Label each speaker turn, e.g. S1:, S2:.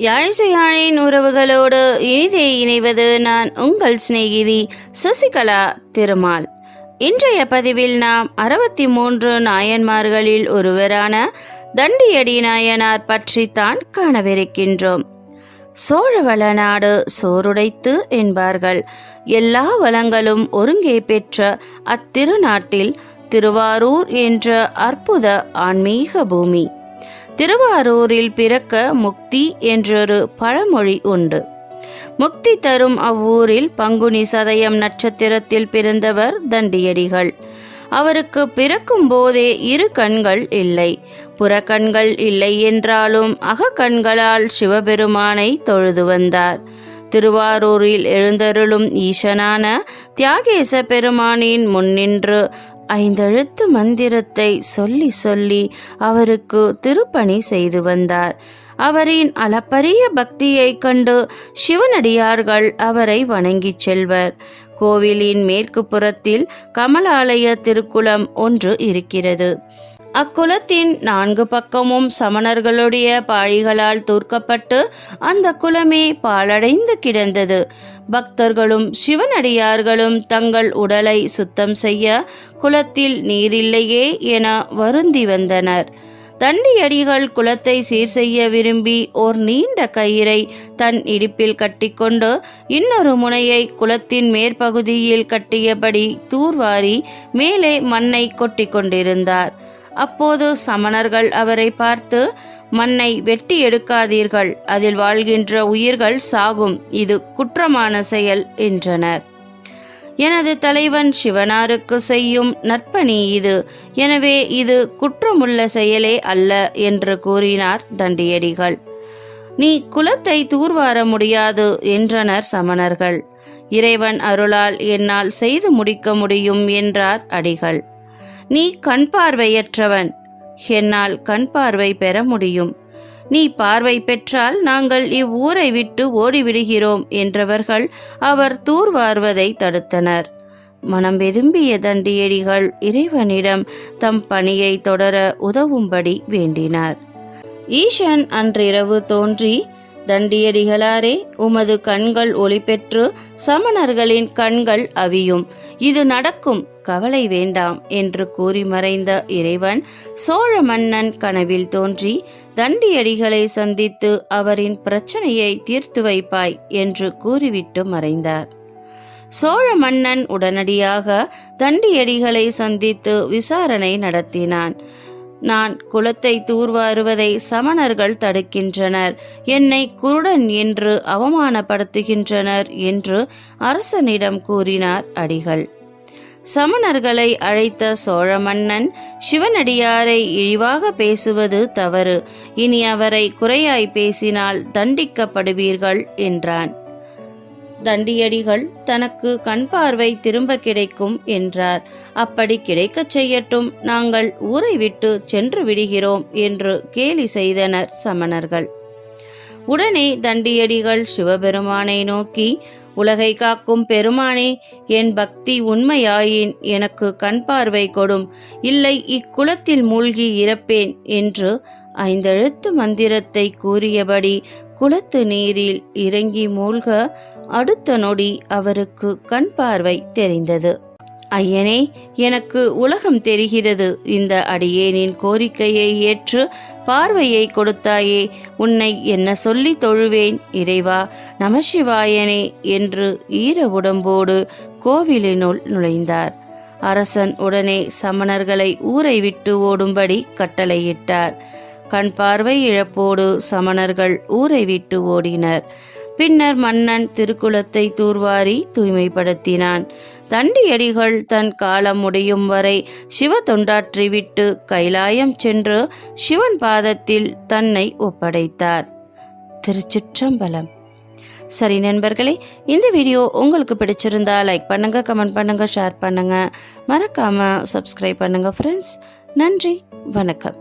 S1: யாழிசையாழின் உறவுகளோடு இனிதே இணைவது நான் உங்கள் சிநேகிதி சசிகலா திருமால். இன்றைய பதிவில் நாம் அறுபத்தி மூன்று நாயன்மார்களில் ஒருவரான தண்டியடி நாயனார் பற்றித்தான் காணவிருக்கின்றோம். சோழவள நாடு சோறுடைத்து என்பார்கள். எல்லா வளங்களும் ஒருங்கே பெற்ற அத்திருநாட்டில் திருவாரூர் என்ற அற்புத ஆன்மீக பூமி. திருவாரூரில் பிறக்க முக்தி என்றொரு பழமொழி உண்டு. முக்தி தரும் அவ்வூரில் பங்குனி சதயம் நட்சத்திரத்தில் பிறந்தவர் தண்டியடிகள். அவருக்கு பிறக்கும் போதே இரு கண்கள் இல்லை. புறக்கண்கள் இல்லை என்றாலும் அகக்கண்களால் சிவபெருமானை தொழுது வந்தார். திருவாரூரில் எழுந்தருளும் ஈசனான தியாகேச பெருமானின் முன்னின்று ஐந்தெழுத்து மந்திரத்தை சொல்லி சொல்லி அவருக்கு திருப்பணி செய்து வந்தார். அவரின் அளப்பரிய பக்தியைக் கண்டு சிவனடியார்கள் அவரை வணங்கிச் செல்வர். கோவிலின் மேற்கு புறத்தில் கமலாலய திருக்குளம் ஒன்று இருக்கிறது. அக்குலத்தின் நான்கு பக்கமும் சமணர்களுடைய பாழிகளால் தூர்க்கப்பட்டு அந்த குலமே பாழடைந்து கிடந்தது. பக்தர்களும் சிவனடியார்களும் தங்கள் உடலை சுத்தம் செய்ய குளத்தில் நீரில்லையே என வருந்தி வந்தனர். தண்டியடிகள் குலத்தை சீர் செய்ய விரும்பி ஓர் நீண்ட கயிறை தன் இடுப்பில் கட்டிக்கொண்டு இன்னொரு முனையை குளத்தின் மேற்பகுதியில் கட்டியபடி தூர்வாரி மேலே மண்ணை கொட்டி கொண்டிருந்தார் அப்போது சமணர்கள் அவரை பார்த்து மண்ணை வெட்டி எடுக்காதீர்கள் அதில் வாழ்கின்ற உயிர்கள் சாகும் இது குற்றமான செயல் என்றனர். எனது தலைவன் சிவனாருக்கு செய்யும் நற்பணி இது எனவே இது குற்றமுள்ள செயலே அல்ல என்று கூறினார் தண்டியடிகள். நீ குலத்தை தூர்வார முடியாது என்றனர் சமணர்கள். இறைவன் அருளால் என்னால் செய்து முடிக்க முடியும் என்றார் அடிகள். நீ கண் பார்வையற்றவன். என்னால் கண் பார்வை பெற முடியும். நீ பார்வை பெற்றால் நாங்கள் இவ்வூரை விட்டு ஓடிவிடுகிறோம் என்றவர்கள் அவர் தூர்வார்வதை தடுத்தனர். மனம் வெதும்பிய தண்டியடிகள் இறைவனிடம் தம் பணியை தொடர உதவும்படி வேண்டினார். ஈஷன் அன்றிரவு தோன்றி தண்டியடிகளாரே உமது கண்கள் ஒளி பெற்று சமணர்களின் கண்கள் அவியும். இது நடக்கும். கவலை வேண்டாம் என்று கூறி மறைந்த இறைவன் சோழ மன்னன் கனவில் தோன்றி தண்டியடிகளை சந்தித்து அவரின் பிரச்சனையை தீர்த்து வைப்பாய் என்று கூறிவிட்டு மறைந்தார். சோழ மன்னன் உடனடியாக தண்டியடிகளை சந்தித்து விசாரணை நடத்தினான். நான் குலத்தை தூர்வாருவதை சமணர்கள் தடுக்கின்றனர். என்னை குருடன் என்று அவமானப்படுத்துகின்றனர் என்று அரசனிடம் கூறினார் அடிகள். சமணர்களை அழைத்த சோழ மன்னன் சிவனடியாரை இழிவாக பேசுவது தவறு. இனி அவரை குறையாய் பேசினால் தண்டிக்கப்படுவீர்கள் என்றான். தண்டியடிகள் தனக்கு கண் பார்வை திரும்ப கிடைக்கும் என்றார். அப்படி கிடைக்கச் செய்யட்டும். நாங்கள் ஊரை விட்டு சென்று விடுகிறோம் என்று கேலி செய்தனர் சமணர்கள். உடனே தண்டியடிகள் சிவபெருமானை நோக்கி உலகை காக்கும் பெருமானே என் பக்தி உண்மையாயின் எனக்கு கண் பார்வை கொடும். இல்லை இக்குலத்தில் மூழ்கி இறப்பேன் என்று ஐந்தெழுத்து மந்திரத்தை கூறியபடி குளத்து நீரில் இறங்கி மூழ்க அடுத்த நொடி அவருக்கு கண் பார்வை தெரிந்தது. ஐயனே எனக்கு உலகம் தெரிகிறது. இந்த அடியேனின் கோரிக்கையை ஏற்று பார்வையை கொடுத்தாயே உன்னை என்ன சொல்லி தொழுவேன்? இறைவா நமசிவாயனே என்று ஈர உடம்போடு கோவிலினுள் நுழைந்தார். அரசன் உடனே சமணர்களை ஊரை விட்டு ஓடும்படி கட்டளையிட்டார். கண் பார்வை இழப்போடு சமணர்கள் ஊரை விட்டு ஓடினர். பின்னர் மன்னன் திருக்குளத்தை தூர்வாரி தூய்மைப்படுத்தினான். தண்டியடிகள் தன் காலம் முடியும் வரை சிவ தொண்டாற்றிவிட்டு கைலாயம் சென்று சிவன் பாதத்தில் தன்னை ஒப்படைத்தார். திருச்சிற்றம்பலம். சரி நண்பர்களே இந்த வீடியோ உங்களுக்கு பிடிச்சிருந்தா லைக் பண்ணுங்க கமெண்ட் பண்ணுங்க ஷேர் பண்ணுங்க. மறக்காம சப்ஸ்கிரைப் பண்ணுங்க ஃப்ரெண்ட்ஸ் நன்றி வணக்கம்.